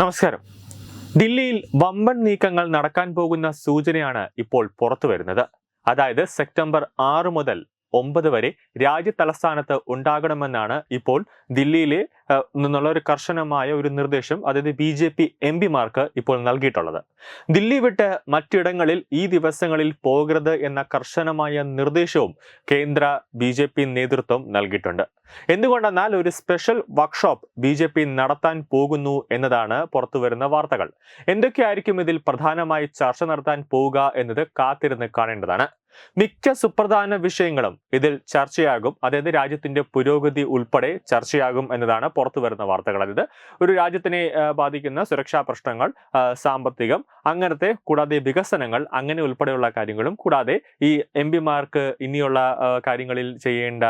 നമസ്കാരം. ദില്ലിയിൽ വമ്പൻ നീക്കങ്ങൾ നടക്കാൻ പോകുന്ന സൂചനയാണ് ഇപ്പോൾ പുറത്തു വരുന്നത് അതായത് സെപ്റ്റംബർ ആറ് മുതൽ ഒമ്പത് വരെ രാജ്യ തലസ്ഥാനത്ത് ഉണ്ടാകണമെന്നാണ് ഇപ്പോൾ ദില്ലിയിലെ നിന്നുള്ള ഒരു കർശനമായ ഒരു നിർദ്ദേശം അതായത് ബി ജെ പി എം പിമാർക്ക് ഇപ്പോൾ നൽകിയിട്ടുള്ളത്. ദില്ലി വിട്ട് മറ്റിടങ്ങളിൽ ഈ ദിവസങ്ങളിൽ പോകരുത് എന്ന കർശനമായ നിർദ്ദേശവും കേന്ദ്ര ബി ജെ പി നേതൃത്വം നൽകിയിട്ടുണ്ട്. എന്തുകൊണ്ടെന്നാൽ ഒരു special workshop B J P നടത്താൻ പോകുന്നു എന്നതാണ് പുറത്തുവരുന്ന വാർത്തകൾ. എന്തൊക്കെയായിരിക്കും ഇതിൽ പ്രധാനമായി ചർച്ച നടത്താൻ പോവുക എന്നത് കാത്തിരുന്ന് കാണേണ്ടതാണ്. മിക്ക സുപ്രധാന വിഷയങ്ങളും ഇതിൽ ചർച്ചയാകും. അതായത് രാജ്യത്തിന്റെ പുരോഗതി ഉൾപ്പെടെ ചർച്ചയാകും എന്നതാണ് പുറത്തു വരുന്ന വാർത്തകൾ. അതായത് ഒരു രാജ്യത്തിനെ ബാധിക്കുന്ന സുരക്ഷാ പ്രശ്നങ്ങൾ സാമ്പത്തികം അങ്ങനത്തെ കൂടാതെ വികസനങ്ങൾ അങ്ങനെ ഉൾപ്പെടെയുള്ള കാര്യങ്ങളും കൂടാതെ ഈ എം പിമാർക്ക് ഇനിയുള്ള കാര്യങ്ങളിൽ ചെയ്യേണ്ട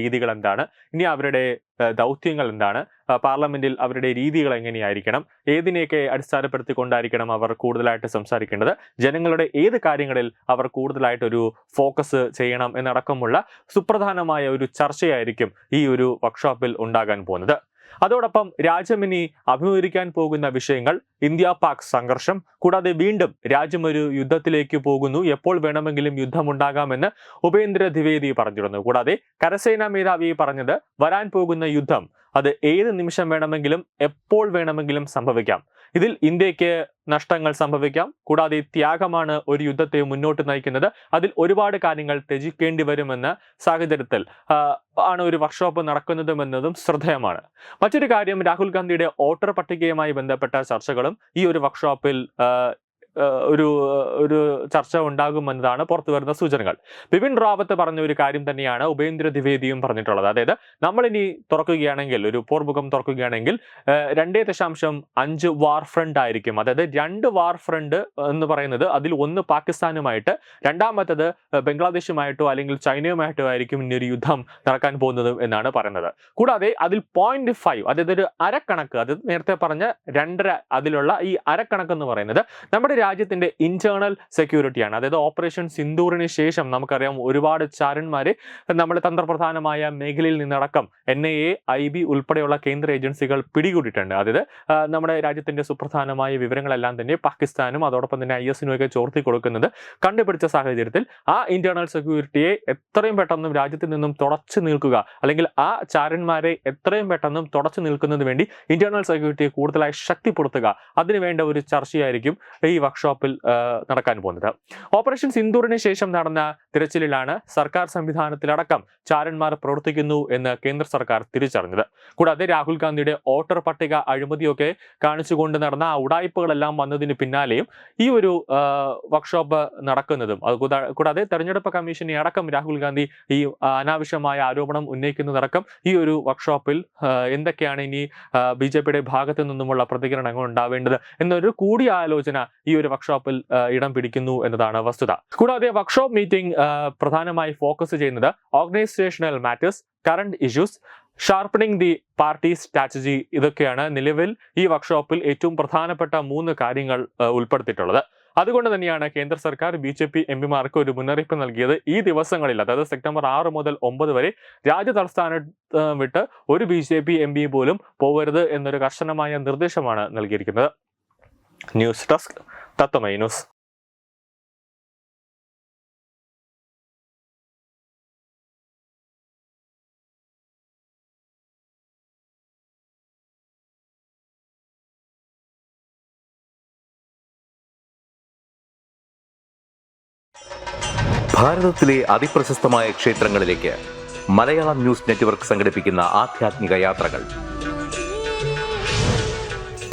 രീതികൾ എന്താണ്? ഇനി അവരുടെ ദൗത്യങ്ങൾ എന്താണ് പാർലമെന്റിൽ അവരുടെ രീതികൾ എങ്ങനെയായിരിക്കണം? ഏതിനെയൊക്കെ അടിസ്ഥാനപ്പെടുത്തിക്കൊണ്ടായിരിക്കണം അവർ കൂടുതലായിട്ട് സംസാരിക്കേണ്ടത്? ജനങ്ങളുടെ ഏത് കാര്യങ്ങളിൽ അവർ കൂടുതലായിട്ട് ഒരു ഫോക്കസ് ചെയ്യണം എന്നടക്കമുള്ള സുപ്രധാനമായ ഒരു ചർച്ചയായിരിക്കും ഈ ഒരു വർക്ക്ഷോപ്പിൽ ഉണ്ടാകാൻ പോകുന്നത്. അതോടൊപ്പം രാജ്യം ഇനി അഭിമുഖീകരിക്കാൻ പോകുന്ന വിഷയങ്ങൾ ഇന്ത്യ പാക് സംഘർഷം കൂടാതെ വീണ്ടും രാജ്യം ഒരു യുദ്ധത്തിലേക്ക് പോകുന്നു എപ്പോൾ വേണമെങ്കിലും യുദ്ധമുണ്ടാകാമെന്ന് ഉപേന്ദ്ര ദ്വിവേദി പറഞ്ഞിരുന്നു. കൂടാതെ കരസേനാ മേധാവി പറഞ്ഞത് വരാൻ പോകുന്ന യുദ്ധം അത് ഏത് നിമിഷം വേണമെങ്കിലും എപ്പോൾ വേണമെങ്കിലും സംഭവിക്കാം. ഇതിൽ ഇന്ത്യയ്ക്ക് നഷ്ടങ്ങൾ സംഭവിക്കാം. കൂടാതെ ത്യാഗമാണ് ഒരു യുദ്ധത്തെ മുന്നോട്ട് നയിക്കുന്നത്. അതിൽ ഒരുപാട് കാര്യങ്ങൾ ത്യജിക്കേണ്ടി വരുമെന്ന സാഹചര്യത്തിൽ ആണ് ഒരു വർക്ക്ഷോപ്പ് നടക്കുന്നതുമെന്നതും ശ്രദ്ധേയമാണ്. മറ്റൊരു കാര്യം രാഹുൽ ഗാന്ധിയുടെ വോട്ടർ പട്ടികയുമായി ബന്ധപ്പെട്ട ചർച്ചകളും ഈ ഒരു വർക്ക്ഷോപ്പിൽ ഒരു ഒരു ചർച്ച ഉണ്ടാകുമെന്നതാണ് പുറത്തു വരുന്ന സൂചനകൾ. ബിപിൻ റാവത്ത് പറഞ്ഞ ഒരു കാര്യം തന്നെയാണ് ഉപേന്ദ്ര ദ്വിവേദിയും പറഞ്ഞിട്ടുള്ളത്. അതായത് നമ്മളിനി തുറക്കുകയാണെങ്കിൽ ഒരു പോർമുഖം തുറക്കുകയാണെങ്കിൽ രണ്ടേ ദശാംശം അഞ്ച് വാർ ഫ്രണ്ട് ആയിരിക്കും. അതായത് രണ്ട് വാർ ഫ്രണ്ട് എന്ന് പറയുന്നത് അതിൽ ഒന്ന് പാകിസ്ഥാനുമായിട്ട് രണ്ടാമത്തത് ബംഗ്ലാദേശുമായിട്ടോ അല്ലെങ്കിൽ ചൈനയുമായിട്ടോ ആയിരിക്കും ഇനി ഒരു യുദ്ധം നടക്കാൻ പോകുന്നത് എന്നാണ് പറയുന്നത്. കൂടാതെ അതിൽ പോയിന്റ് ഫൈവ് അതായത് ഒരു അരക്കണക്ക് അത് നേരത്തെ പറഞ്ഞ രണ്ടര അതിലുള്ള ഈ അരക്കണക്ക് എന്ന് പറയുന്നത് നമ്മുടെ രാജ്യത്തിന്റെ ഇന്റേണൽ സെക്യൂരിറ്റിയാണ് അതായത് ഓപ്പറേഷൻ സിന്ദൂറിന് ശേഷം നമുക്കറിയാം ഒരുപാട് ചാരന്മാരെ നമ്മുടെ തന്ത്രപ്രധാനമായ മേഖലയിൽ നിന്നടക്കം N I A I B ഉൾപ്പെടെയുള്ള കേന്ദ്ര ഏജൻസികൾ പിടികൂടിയിട്ടുണ്ട്. അതായത് നമ്മുടെ രാജ്യത്തിന്റെ സുപ്രധാനമായ വിവരങ്ങളെല്ലാം തന്നെ പാകിസ്ഥാനും അതോടൊപ്പം തന്നെ ഐ എസിനും ഒക്കെ ചോർത്തി കൊടുക്കുന്നത് കണ്ടുപിടിച്ച സാഹചര്യത്തിൽ ആ ഇന്റേണൽ സെക്യൂരിറ്റിയെ എത്രയും പെട്ടെന്നും രാജ്യത്തിൽ നിന്നും തുടച്ചു നിൽക്കുക അല്ലെങ്കിൽ ആ ചാരന്മാരെ എത്രയും പെട്ടെന്നും തുടച്ചു നിൽക്കുന്നതിന് വേണ്ടി ഇന്റേണൽ സെക്യൂരിറ്റിയെ കൂടുതലായി ശക്തിപ്പെടുത്തുക അതിനുവേണ്ട ഒരു ചർച്ചയായിരിക്കും ഈ വർക്ക്ഷോപ്പിൽ നടക്കാൻ പോകുന്നത്. ഓപ്പറേഷൻ സിന്ദൂറിന് ശേഷം നടന്ന തിരച്ചിലിലാണ് സർക്കാർ സംവിധാനത്തിലടക്കം ചാരന്മാർ പ്രവർത്തിക്കുന്നു എന്ന് കേന്ദ്ര സർക്കാർ തിരിച്ചറിഞ്ഞത്. കൂടാതെ രാഹുൽ ഗാന്ധിയുടെ വോട്ടർ പട്ടിക അഴിമതിയൊക്കെ കാണിച്ചുകൊണ്ട് നടന്ന ആ ഉടായ്പകളെല്ലാം വന്നതിന് പിന്നാലെയും ഈ ഒരു വർക്ക്ഷോപ്പ് നടക്കുന്നതും അത് കൂടാതെ തെരഞ്ഞെടുപ്പ് കമ്മീഷനെ അടക്കം രാഹുൽ ഗാന്ധി ഈ അനാവശ്യമായ ആരോപണം ഉന്നയിക്കുന്നതടക്കം ഈ ഒരു വർക്ക്ഷോപ്പിൽ എന്തൊക്കെയാണ് ഇനി ബി ജെ പിയുടെ ഭാഗത്തു നിന്നുമുള്ള പ്രതികരണങ്ങൾ ഉണ്ടാവേണ്ടത് എന്നൊരു കൂടിയാലോചന ഈ വർക്ക്ഷോപ്പിൽ ഇടം പിടിക്കുന്നു എന്നതാണ് വസ്തുത. കൂടാതെ വർക്ക്ഷോപ്പ് മീറ്റിംഗ് പ്രധാനമായി ഫോക്കസ് ചെയ്യുന്നത് organisational matters current issues sharpening the party strategy ഇതൊക്കെയാണ് നിലവിൽ ഈ വർക്ക്ഷോപ്പിൽ ഏറ്റവും പ്രധാനപ്പെട്ട മൂന്ന് കാര്യങ്ങൾ ഉൾപ്പെടുത്തിയിട്ടുള്ളത്. അതുകൊണ്ട് തന്നെയാണ് കേന്ദ്ര സർക്കാർ ബി ജെ പി എം പിമാർക്ക് ഒരു മുന്നറിയിപ്പ് നൽകിയത് ഈ ദിവസങ്ങളിൽ അതായത് സെപ്റ്റംബർ ആറ് മുതൽ ഒമ്പത് വരെ രാജ്യ തലസ്ഥാനം വിട്ട് ഒരു B J P M P പോലും പോകരുത് എന്നൊരു കർശനമായ നിർദ്ദേശമാണ് നൽകിയിരിക്കുന്നത്. News desk. തത്വമൈ ന്യൂസ് ഭാരതത്തിലെ അതിപ്രശസ്തമായ ക്ഷേത്രങ്ങളിലേക്ക് മലയാളം ന്യൂസ് നെറ്റ്വർക്ക് സംഘടിപ്പിക്കുന്ന ആധ്യാത്മിക യാത്രകൾ.